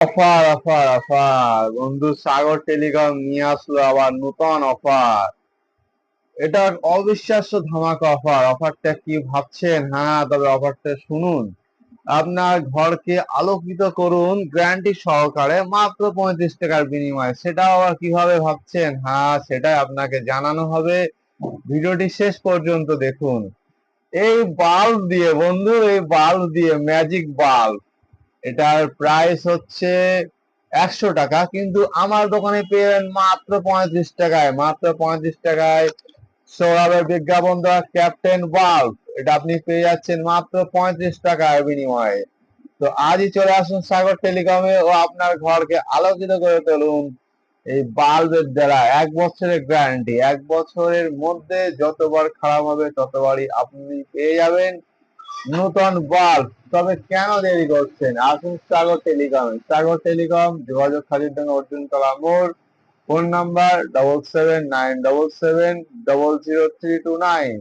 Offer offer offer. বন্ধু, সাগর telecom নিয়ে আসলো আবার নতুন অফার। এটা অবিশ্বাস্য ধামাকা অফার। অফারটা কি ভাবছেন? হ্যাঁ তবে অফারটা শুনুন। আপনার ঘরকে আলোকিত করুন, গ্যারান্টি সহকারে মাত্র পঁয়ত্রিশ টাকার বিনিময়ে। সেটাও আবার কীভাবে ভাবছেন? হ্যাঁ সেটাই আপনাকে জানানো হবে। ভিডিওটি শেষ পর্যন্ত দেখুন। এই বাল্ব দিয়ে বন্ধু এই বাল্ব দিয়ে ম্যাজিক বাল্ব এটার প্রাইস হচ্ছে একশো টাকা, কিন্তু আমার দোকানে পেয়েন মাত্র পঁয়ত্রিশ টাকায়, মাত্র পঁয়ত্রিশ টাকায় সৌরভের বিজ্ঞাপন দেওয়া ক্যাপ্টেন বাল্ব এটা আপনি পেয়ে যাচ্ছেন মাত্র পঁয়ত্রিশ টাকার বিনিময়ে। তো আজই চলে আসুন সাগর টেলিকমে ও আপনার ঘরকে আলোকিত করে তুলুন এই বাল্বের দ্বারা। এক বছরের গ্যারান্টি এক বছরের মধ্যে যতবার খারাপ হবে ততবারই আপনি পেয়ে যাবেন। নতুন বাল্ব। তবে কেন দেরি করছেন? আসুন সাগর টেলিকম সাগর টেলিকম যোগাযোগ খালির জন্য অর্জুন তলা মোড় phone number double seven nine double seven double zero three two nine